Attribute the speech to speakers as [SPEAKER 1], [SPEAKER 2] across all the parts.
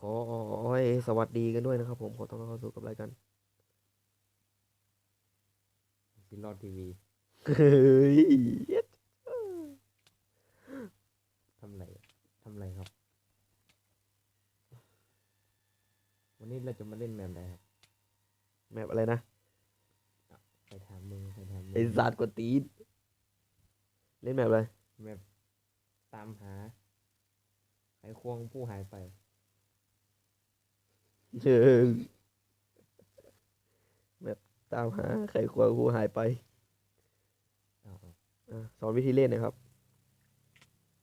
[SPEAKER 1] ขอให้สวัสดีกันด้วยนะครับ ผมขอต้อนรับเข้าสู่กับรายการ
[SPEAKER 2] ซิลอดทีวี
[SPEAKER 1] เฮ้ย
[SPEAKER 2] ทำไรทำไรครับ วันนี้เราจะมาเล่นแมปอะไรครับ
[SPEAKER 1] แมปอะไรนะ
[SPEAKER 2] ใครถามมึงใครถามมึง
[SPEAKER 1] ไอ้สัตว์กวนตีนเล่นแมปอะไร
[SPEAKER 2] แมปตามหาไขควงผู้หายไป
[SPEAKER 1] เชิงแมปตามหาไขควงกูหายไป
[SPEAKER 2] เอาเอา
[SPEAKER 1] อะสอนวิธีเล่นหนะครับ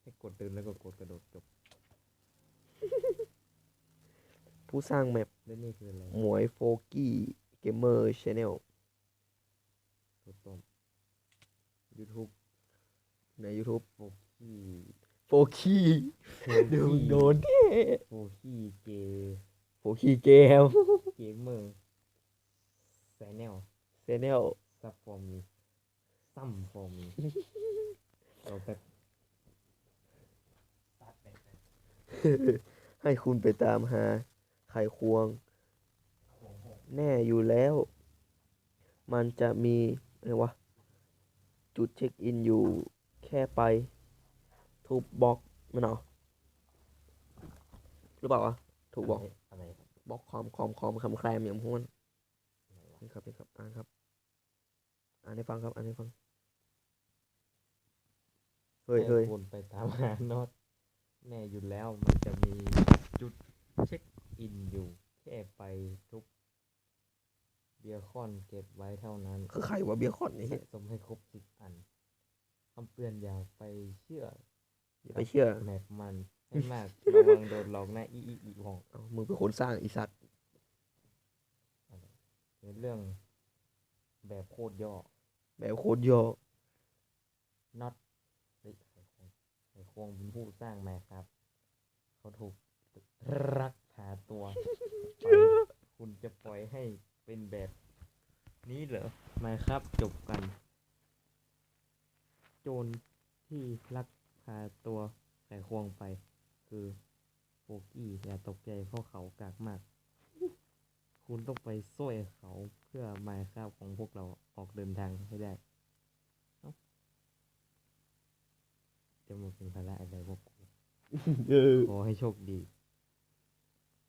[SPEAKER 2] ให้กดเดินแล้วก็กดกระโดดจบ
[SPEAKER 1] ผู้สร้างแมป
[SPEAKER 2] แล้วนี่คืออะไร
[SPEAKER 1] หมวยโฟกี้เกมเมอร์ชาแนล
[SPEAKER 2] ตัวต้ม YouTube
[SPEAKER 1] ใน YouTube
[SPEAKER 2] โฟกี้
[SPEAKER 1] โฟกี้เดี๋ยวมึงโดน
[SPEAKER 2] โฟกี้เก
[SPEAKER 1] โฟกี้เกม
[SPEAKER 2] เกมเมอร์แซนแนล
[SPEAKER 1] ชาแนล
[SPEAKER 2] ซับฟอร์มีซัมฟอร์มีเราแบบตัดไป
[SPEAKER 1] ให้คุณไปตามหาไขควง แน่อยู่แล้ว มันจะมีอะไรวะ จุดเช็คอินอยู่แค่ไป ทุบบล็อกมันเหรอหรือเปล่าวะถูกบอก
[SPEAKER 2] อะไรครั บ
[SPEAKER 1] บล็อกคอมคอมคอมคำแคลมอย่างพวกนั้นนี่ครับนี่ครับอ่านครับ อ่านให้ฟังครับ อ่านให้ฟัง เฮ้ยเฮ้ย
[SPEAKER 2] ให้คุณไปตามหาโน็อตแน่อยู่แล้วมันจะมีจุดเช็คอินอยู่แค่ไปทุก เบียร์คอนเก็บไว้เท่านั้น
[SPEAKER 1] คือใครวะเบียร์คอนนี่
[SPEAKER 2] สะสมให้ครบสิบอันคำเตือนอย่าไปเชื่อ
[SPEAKER 1] อย่าไปเชื่อ
[SPEAKER 2] แมปมัน ให้มากระวังโดนหลอกนะอีอีอีของ
[SPEAKER 1] เอามึงเป็นคนสร้างอีสัตว์
[SPEAKER 2] ในเรื่องแบบโคตรย่อ
[SPEAKER 1] แบบโคตรย่อ
[SPEAKER 2] น็อตเฮ้ยไขควงไขควงเป็นผู้สร้างแมปครับ เขาถูกรักษาตัวไปคุณจะปล่อยให้เป็นแบบนี้เหรอมาครับจบกัน โจรที่ลักพาตัวไขควงไป คือโฟกี้อย่าตกใจเพราะเขากากมาก คุณต้องไปช่วยเขาเพื่อหมายข้าวของพวกเราออกเดินทางให้ได้เอ้าจะมาเป็นภาระอะไรพวกกู
[SPEAKER 1] เออ
[SPEAKER 2] ขอให้โชคดี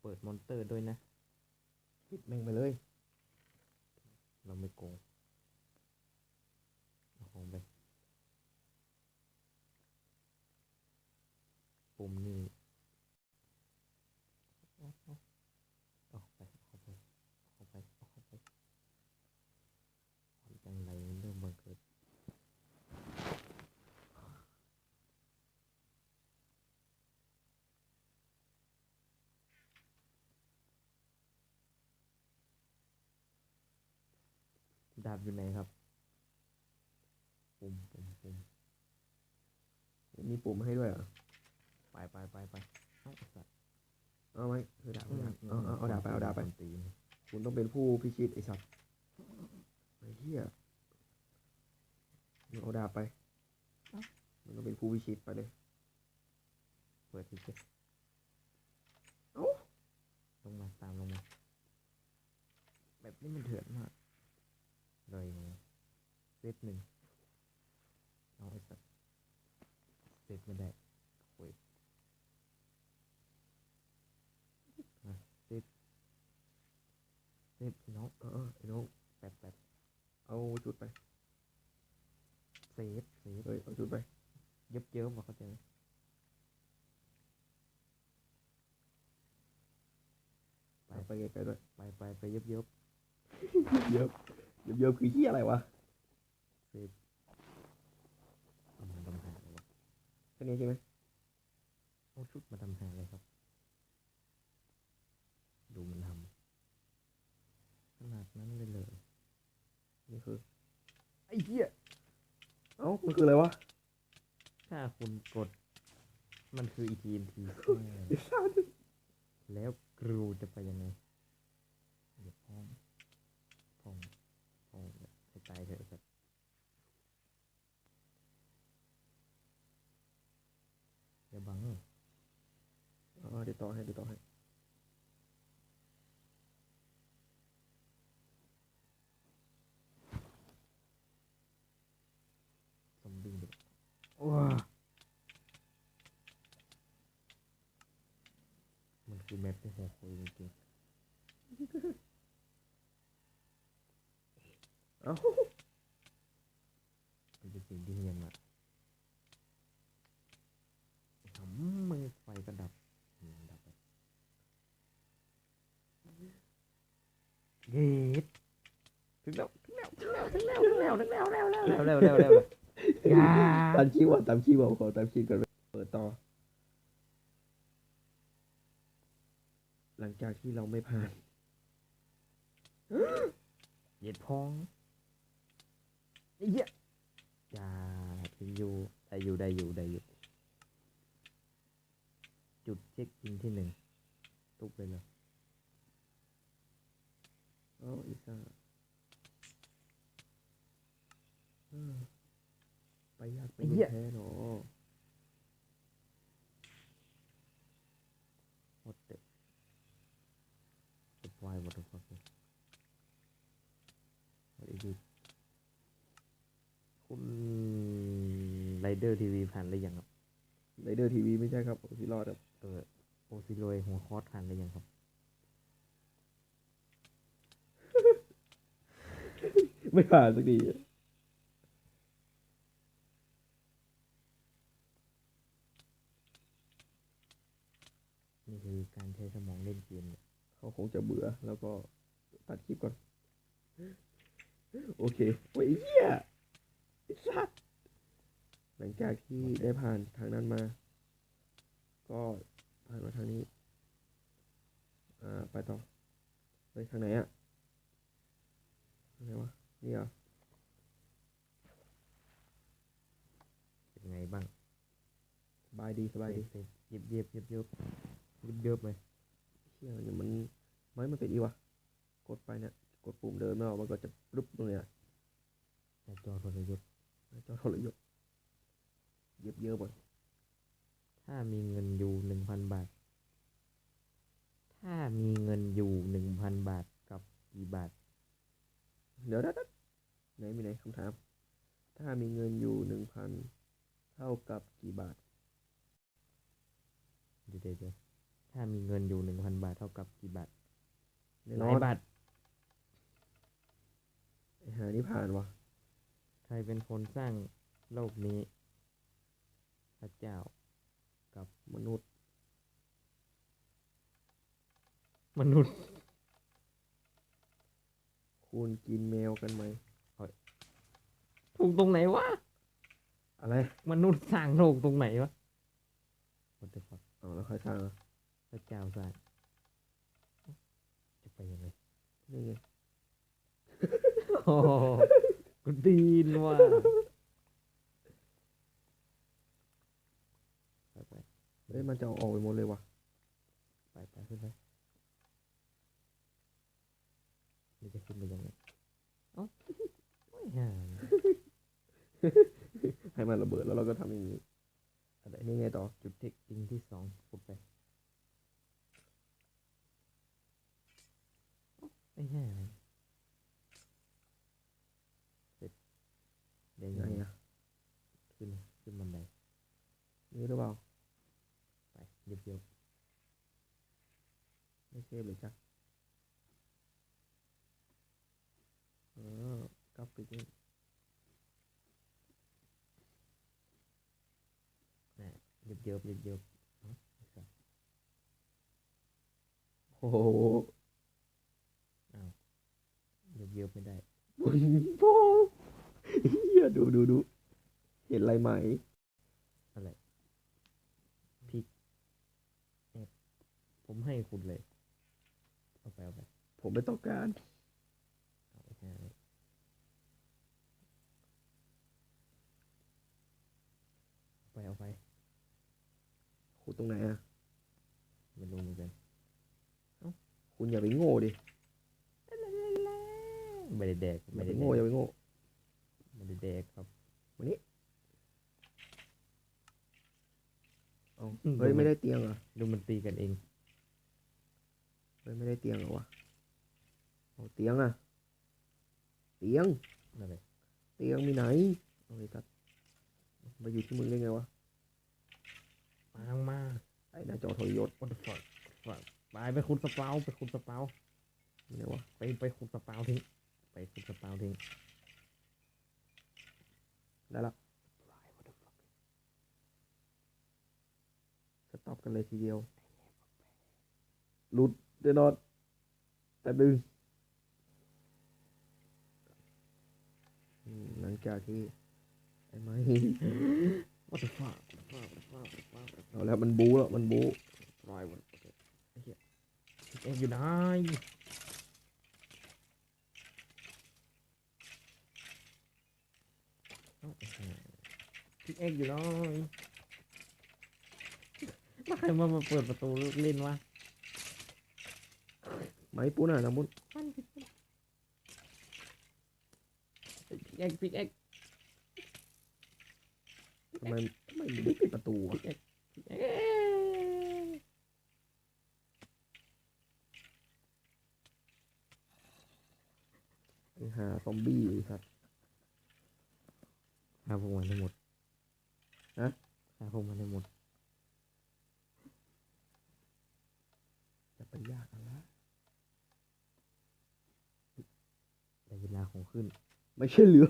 [SPEAKER 2] เปิดมอนเตอร์ด้วยนะ
[SPEAKER 1] ปิดแม่งไปเลย
[SPEAKER 2] เราไม่โกงเอาของไป ปุ่มนี่เอาเอาเอาไปเอาไปเอาไปเอาไปความจังไรเรื่องบังเกิด ดาบอยู่ไหนครับ ปุ่มปุ่มปุ่ม
[SPEAKER 1] มีปุ่มให้ด้วยเหรอ
[SPEAKER 2] ไปไปไปไปเอ้าไอ้สัตว์
[SPEAKER 1] เอาไหมคือดาบเอาดาบเอาเอาเอาดาบไปเอาดาบไป
[SPEAKER 2] ตีน
[SPEAKER 1] คุณต้องเป็นผู้พิชิตไอ้สัตว์ไอ้เหี้ยมึงเอาดาบไปมึงต้องเป็นผู้พิชิตไปเลย
[SPEAKER 2] เปิดทีเจ็
[SPEAKER 1] เอ้า
[SPEAKER 2] ลงมาตามลงมา แบบนี้มันเถื่อนมาก เลยมาเซตหนึ่งเอาไอ้สัตว์เซตไม่ได้โอ้ยมาเซตเซตไอ้น้อง
[SPEAKER 1] เออเออไอ้น้อง
[SPEAKER 2] แป๊บแป๊บ
[SPEAKER 1] เอาจุดไป
[SPEAKER 2] เซฟเซฟ
[SPEAKER 1] เฮ้ยเอาจุดไป
[SPEAKER 2] เยิบเยิบบอกเขาใจไหม
[SPEAKER 1] ไปไปไกลๆด้วย
[SPEAKER 2] ไปไปไปเยิบเยิบ
[SPEAKER 1] เยอะ เยอะเยอะคือเหี้ยอะไรวะ
[SPEAKER 2] เซฟเอามาทำหาเลยวะ
[SPEAKER 1] แค่นี้ใช่ไหม
[SPEAKER 2] เอาชุดมาทำหาเลยครับ ดูมันทำขนาดนั้นเลยเลย
[SPEAKER 1] นี่คือไอ้เหี้ยเอ้ามันคืออะไรวะ
[SPEAKER 2] ถ้าคุณกด มันคือ ETMT
[SPEAKER 1] ไอ้สัตว์
[SPEAKER 2] แล้วกรูจะไปยังไง tài trợ Phật Dạ bằng rồi, Ờ, đi to hay đi to hay Xong đi được. Wow Mình cứ mệt cái hồ khối mình kìa. อ
[SPEAKER 1] ให้เงียวต่อให้
[SPEAKER 2] คือแมปที่หัวคุยจริง
[SPEAKER 1] เอ้า
[SPEAKER 2] ๆมันเป็นสิ่งที่เฮียนมากทำไมไฟก็ดับดับไปเย็ดถึงแล้วถึงแล้วถึงแล้วถึงแล้วถึงแล้วถึงแล้วแล้วแล้วแล้วแล้วแล้วแล้วอย่า
[SPEAKER 1] ตามคีย์ว่าตามคีย์บอกขอตามคีย์ก่อนเปิดต่อ หลังจากที่เราไม่ผ่าน
[SPEAKER 2] เย็ดพอง ไอ้เหี้ยอย่าถึงอยู่ได้อยู่ได้อยู่ได้อยู่ จุดเช็คอินที่หนึ่งตุกไปเลย
[SPEAKER 1] เอ้าอีซ่าเออไปยากไป
[SPEAKER 2] ไอ้เหี้
[SPEAKER 1] เย็
[SPEAKER 2] ย
[SPEAKER 1] นแท้เนาะ
[SPEAKER 2] หมดเด็ดวายหมดทุกคนเลย what is it คุณไร เดอร์ทีวีผ่านหรือยังครับ
[SPEAKER 1] ไรเดอร์ทีวีไม่ใช่ครับพี่รอดครับ
[SPEAKER 2] เออโอซิโรยหัวคอสผ่านหรือยังครับ
[SPEAKER 1] ไม่ผ่านสักที
[SPEAKER 2] นี่คือการใช้สมองเล่นเกมเนี่ย
[SPEAKER 1] เขาคงจะเบื่อแล้วก็ตัดคลิปก่อน โอเคโอ้ยไอ้เหี้ยไอ้สัส หลังจากที่ได้ผ่านทางนั้นมา ก็ผ่านมาทางนี้อ่าไปต่อไปทางไหนอะทางไหนวะนี่เหรอ
[SPEAKER 2] เป็นไงบ้าง
[SPEAKER 1] สบายดีสบายดี
[SPEAKER 2] เซฟเย็บเย็บเย็บเย็บเย็บเย็บเลย
[SPEAKER 1] เชี่ยเนี่ยมันไม่มันเป็นอีวะกดไปเนี่ยกดปุ่มเดินไม่ออกมันก็จะรึบตรงเนี้ย
[SPEAKER 2] หน้าจอทรยศ
[SPEAKER 1] หน้าจอทรยศ เย็บเยอะบ่อย
[SPEAKER 2] ถ้ามีเงินอยู่หนึ่งพันบาท ถ้ามีเงินอยู่หนึ่งพันบาทกับกี่บาท
[SPEAKER 1] เดี๋ยวนะไหนมีไหนคำถาม ถ้ามีเงินอยู่หนึ่งพันเท่ากับกี่บาท
[SPEAKER 2] เดี๋ยวเดี๋ยวเดี๋ยวถ้ามีเงินอยู่หนึ่งพันบาทเท่ากับกี่บาท
[SPEAKER 1] แน่
[SPEAKER 2] ห
[SPEAKER 1] น
[SPEAKER 2] ลา
[SPEAKER 1] อยน
[SPEAKER 2] บาท
[SPEAKER 1] ไอหานี่ผ่านวะ
[SPEAKER 2] ใครเป็นคนสร้างโลกนี้ พระเจ้ากับ
[SPEAKER 1] มนุษย์
[SPEAKER 2] มนุษย์
[SPEAKER 1] คุณกินแมวกันไหม
[SPEAKER 2] ถูกตรงไหนวะ
[SPEAKER 1] อะไร
[SPEAKER 2] มนุษย์สร้างโลกตรงไหนวะ What the fuck
[SPEAKER 1] เอาแล้วใครสร้างอะ
[SPEAKER 2] พระเจ้าสร้างจะไปยังไง
[SPEAKER 1] นี่ไง
[SPEAKER 2] โอ้โหกูดีนว่ะไปไป
[SPEAKER 1] เอ้ยมันจะเอาออกไปหมดเลยวะ
[SPEAKER 2] ไปไปขึ้นไปนี่จะขึ้นไปยังไงเอ้าไม่ห่าง
[SPEAKER 1] ให้มันระเบิดแล้วเราก็ทำอย่างนี้
[SPEAKER 2] อะไร
[SPEAKER 1] อันนี้ไงต่อ
[SPEAKER 2] จุดเทคอินที่สองกดไปเอ้าไม่ห่างเสร็จเดี๋ยว
[SPEAKER 1] ไหน
[SPEAKER 2] ยังไง
[SPEAKER 1] อะ
[SPEAKER 2] ขึ้นขึ้นบันได
[SPEAKER 1] นี่หรือเปล่า
[SPEAKER 2] ไปเรียบเรียบ
[SPEAKER 1] ไม่เซฟเลยจ้ะเอ อกราฟิกนี่
[SPEAKER 2] เรียบเรียบเรียบเรียบเอ้าไอ้สัส
[SPEAKER 1] โอ้โห
[SPEAKER 2] เรียบเรียบไม่ได้
[SPEAKER 1] โอ้เฮียดูดูดูเห็นอะไรไหม
[SPEAKER 2] อะไรพริกผมให้คุณเลย เอาไปเอาไป
[SPEAKER 1] ผมไม่ต้องการ
[SPEAKER 2] เอาไปแค่นี้เอา ไปเอาไป
[SPEAKER 1] คุณตรงไหนอะ
[SPEAKER 2] ไม่รู้เหมือนกัน
[SPEAKER 1] คุณอย่าไปโง่ดิ
[SPEAKER 2] ไม่ได้แดก
[SPEAKER 1] อย่า
[SPEAKER 2] ไม่
[SPEAKER 1] ไป
[SPEAKER 2] ได้แด
[SPEAKER 1] โง่
[SPEAKER 2] ก
[SPEAKER 1] อย่าไปโง่
[SPEAKER 2] ไม่ได้แดกครับ
[SPEAKER 1] วันนี้เอาเฮ้ยไม่ได้เตียงเหรอ
[SPEAKER 2] ดูมันตีกันเอง
[SPEAKER 1] เฮ้ยไม่ได้เตียงเหรอวะเอาเตียงอะ เตียง
[SPEAKER 2] นั่นเลย
[SPEAKER 1] เตียงมีไหนเอาไปตัดมาอยู่ที่มึงได้ไงวะ
[SPEAKER 2] มามา
[SPEAKER 1] ไอ้หน้าจอทรยศ
[SPEAKER 2] what the fuck fuck ไปไปขุดสเปาไปขุดสเปา
[SPEAKER 1] ไหนวะ
[SPEAKER 2] ไปไปขุดสเปาทิ้งไปขุดสเปาทิ้ง
[SPEAKER 1] ได้ละสต็อปกันเลยทีเดียวหลุดเดนอนแต่ดึงอืมหลังจากที่ไอ้ไม้
[SPEAKER 2] วัตถุฟ้าฟ้าฟ้าฟ้า
[SPEAKER 1] เอาแล้วมันบู๊แล้วมันบู๊
[SPEAKER 2] ลอยวันไอ้เหี้ยเอ็กอยู่ไหนเอ้าไอ้ห่าพิกเอ็กอยู่ไหนแล้วใครมามาเปิดประตูเล่นวะ
[SPEAKER 1] ไม้ปูน่ะนะมุน
[SPEAKER 2] มันพิกเอ็กพิกเอ็ก
[SPEAKER 1] ทำไมทำไมมันไม่ปิดประตูวะ
[SPEAKER 2] พิกเอ็กพิกเอ็ก
[SPEAKER 1] ไอ้ห่าซอมบี้ไอ้สัตว์
[SPEAKER 2] ฆ่าพวกมันให้หมด
[SPEAKER 1] ฮะ
[SPEAKER 2] ฆ่าพวกมันให้หมด
[SPEAKER 1] จะไปยากอะไร
[SPEAKER 2] แต่เวลาของขึ้น
[SPEAKER 1] ไม่ใช่เหลือ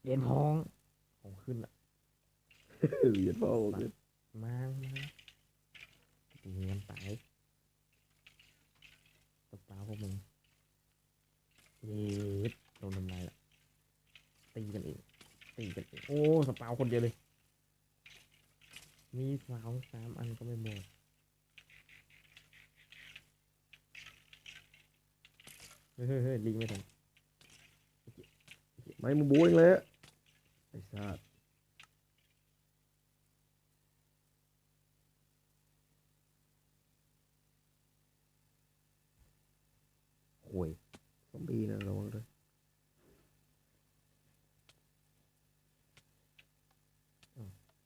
[SPEAKER 2] เหรียญทองของขึ้นละ
[SPEAKER 1] เหรียญพ่อผมเนี่ย
[SPEAKER 2] มามาตีกันตายตบตาพวกมึงเย็ดโดนทำลายละตีกันเองตีกันเองโอ้สปาวคนเดียวเลย มีสาวสามอันก็ไม่หมดเฮ้ยเฮ้ยเฮ้ยลิงไม่ทัน
[SPEAKER 1] ไม้มึงบู๊เองเลยอะไอ้สั ตว์
[SPEAKER 2] โอ้ย
[SPEAKER 1] ซอมบี้นะระวังด้วย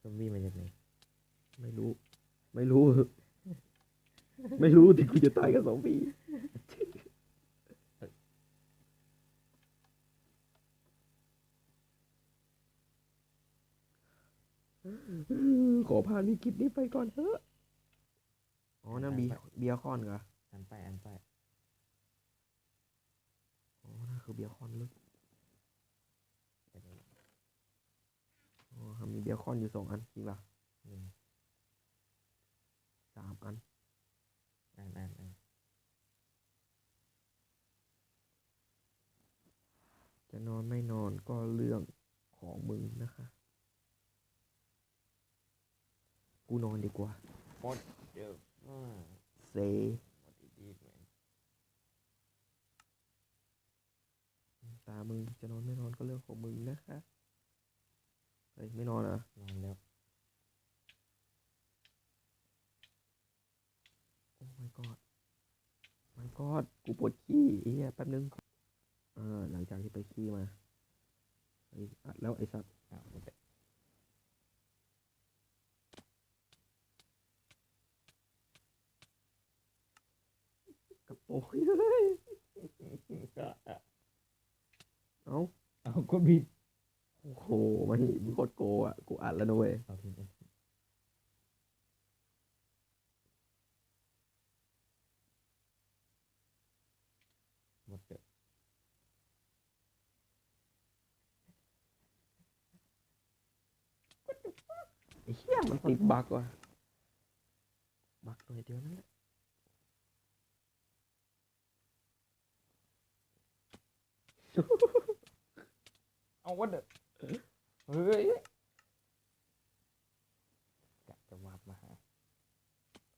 [SPEAKER 2] ซอมบี้มาจากไหน
[SPEAKER 1] ไม่รู้ ไม่รู้ ไม่รู้ที่กูจะตายกับซอมบี้ขอผ่านวิกฤตนี้ไปก่อนเถอะ อ๋อนั่นบีเบียร์คอนเหรอ
[SPEAKER 2] อันไปอันไป
[SPEAKER 1] อ๋อนั่น คือเบียร์คอนเลย
[SPEAKER 2] เดี๋ยวนี้
[SPEAKER 1] อ๋อมีเบียร์คอนอยู่สองอันจริงป่ะ
[SPEAKER 2] หนึ่ง
[SPEAKER 1] สามอัน
[SPEAKER 2] อ่านอ่านอ่าน
[SPEAKER 1] จะนอนไม่นอนก็เรื่องของมึงนะคะ กูนอนดีกว่า
[SPEAKER 2] เดี๋ยวอ่า
[SPEAKER 1] เซ
[SPEAKER 2] what it is man
[SPEAKER 1] ตามึง จะนอนไม่นอนก็เรื่องของมึงนะคะเฮ้ยไม่นอนเหรอะ
[SPEAKER 2] นอนแล้ว
[SPEAKER 1] โอ้ my god my god กูปวดขี้ไอ้เหี้ยแป๊บนึงเออหลังจากที่ไปขี้มาไอ้อัดแล้วไอ้สัตว์
[SPEAKER 2] อ้าวไม่ได้
[SPEAKER 1] กระโปรงเฮ้ย
[SPEAKER 2] ก็
[SPEAKER 1] เอ้า
[SPEAKER 2] เอาก็บิด
[SPEAKER 1] โอ้โหไม่มึงโคตรโกอะกูอัดแล้วนะเว้ย
[SPEAKER 2] เอาทิ้งเอาทิ้งหมดเถอะ
[SPEAKER 1] ไอ้เหี้ยมันติดบั๊กว่ะบั๊กตัวเดียวนั่นแหละ
[SPEAKER 2] เอาวัดเถอะเฮ้ยกะจะวาบมาหา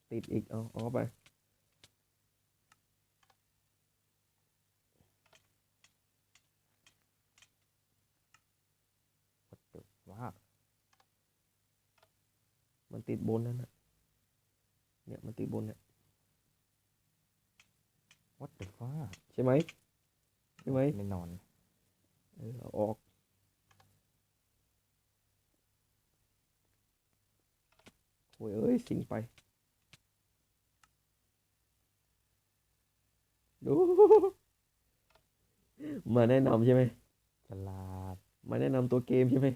[SPEAKER 1] ติดอีกเอาเอาเข้าไป
[SPEAKER 2] วัดเถอะวาบ
[SPEAKER 1] มันติดบนนั่นน่ะเนี่ยมันติดบนเนี่ย
[SPEAKER 2] วัดเถอะฟ้า
[SPEAKER 1] ใช่ไหมใช่ไหม
[SPEAKER 2] ไม่นอน
[SPEAKER 1] เออเอาออก โอ้ยเอ้ย สิงไป ดู มาแนะนำใช่ไหม
[SPEAKER 2] ฉลาด
[SPEAKER 1] มาแนะนำตัวเกมใช่ไหม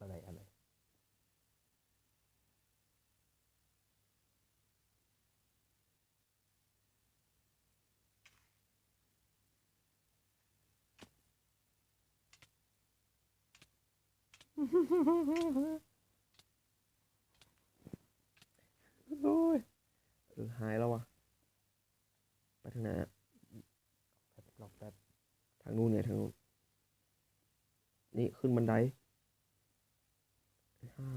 [SPEAKER 2] อะไรอะไร
[SPEAKER 1] โอ้ยเออหายแล้ววะไปทางไหนอะ
[SPEAKER 2] แป๊บรอแป๊บ
[SPEAKER 1] ทางนู้นเนี่ยทางนู้นนี่ขึ้นบันไดห้า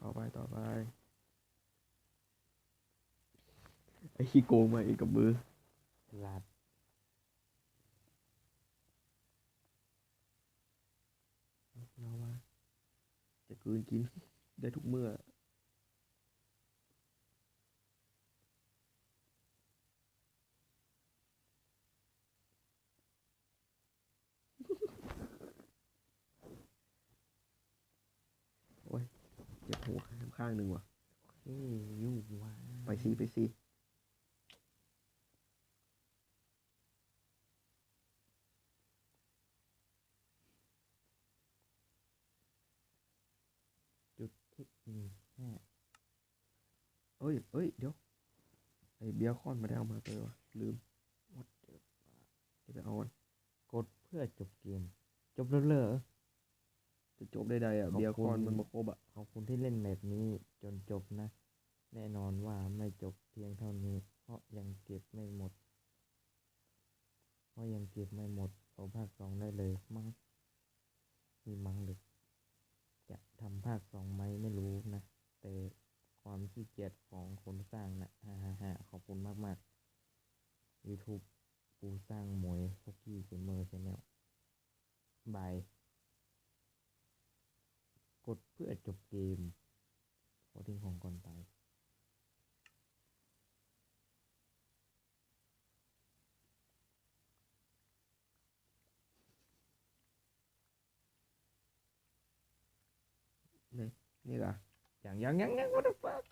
[SPEAKER 1] ต่อไปต่อไป ไอ้ขี้โกงมาอีกกับมือ
[SPEAKER 2] ลาด
[SPEAKER 1] เราว่าจะ กลืนกิน ได้ทุกเมื่อ โอ้ยเจ็บหัวข้างหนึ่งว่ะ
[SPEAKER 2] เฮ้ยยุ่งว่ะ
[SPEAKER 1] ไปสิไปสิ
[SPEAKER 2] จุดเทค นิคห้า
[SPEAKER 1] เอ้ยเอ้ย เดี๋ยว ไอ้เบียร์คอนไม่ได้เอามาเลยวะลืม
[SPEAKER 2] วัดเดี๋ยว
[SPEAKER 1] เดี๋ยวไปเอามัน
[SPEAKER 2] กดเพื่อจบเกม จบแล้วเหรอ
[SPEAKER 1] จะจบได้ใดอะ
[SPEAKER 2] ขอบคุณ
[SPEAKER 1] เบียร์คอนมันมาครบอะ
[SPEAKER 2] ขอบคุณที่เล่นแบบนี้จนจบนะ แน่นอนว่าไม่จบเพียงเท่านี้ เพราะยังเก็บไม่หมด เพราะยังเก็บไม่หมด เอาภาคสองได้เลยมั้ง มีมั้งหรือจะทำภาคสองไหมไม่รู้นะ แต่ความขี้เกียจของคนสร้างนะฮ่าฮ่าฮ่าขอบคุณมากมาก YouTube ปูสร้างหมวยพวกกี้เกมเมอร์ชแนลบาย กดเพื่อจบเกม ขอทิ้งของก่อนตาย
[SPEAKER 1] นี่กะ
[SPEAKER 2] อย่างยังยังยัง what the fuck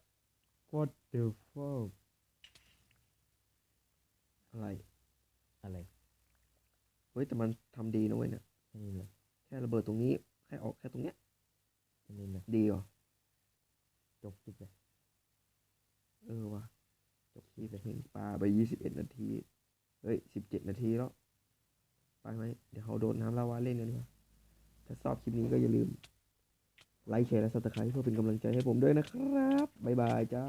[SPEAKER 2] what the fuck
[SPEAKER 1] อะไร
[SPEAKER 2] อะไร
[SPEAKER 1] เฮ้ยแต่มันทำดีนะเว้ยเนี่ย
[SPEAKER 2] แค่นี้เลย
[SPEAKER 1] แค่ระเบิดตรงนี้ แค่ออกแค่ตรงเนี้ย
[SPEAKER 2] แค่นี้เลย
[SPEAKER 1] ดีเหรอ
[SPEAKER 2] จบคลิปเลย
[SPEAKER 1] เออว่ะจบคลิปเห็นปลาไปยี่สิบเอ็ดนาที เฮ้ยสิบเจ็ดนาทีแล้วไปไหมเดี๋ยวเขาโดนน้ำลาวาเล่นกันดีกว่าถ้าชอบคลิปนี้ก็อย่าลืม ไลค์แชร์และซับสไครต์เพื่อเป็นกำลังใจให้ผมด้วยนะครับ บ๊ายบายจ้า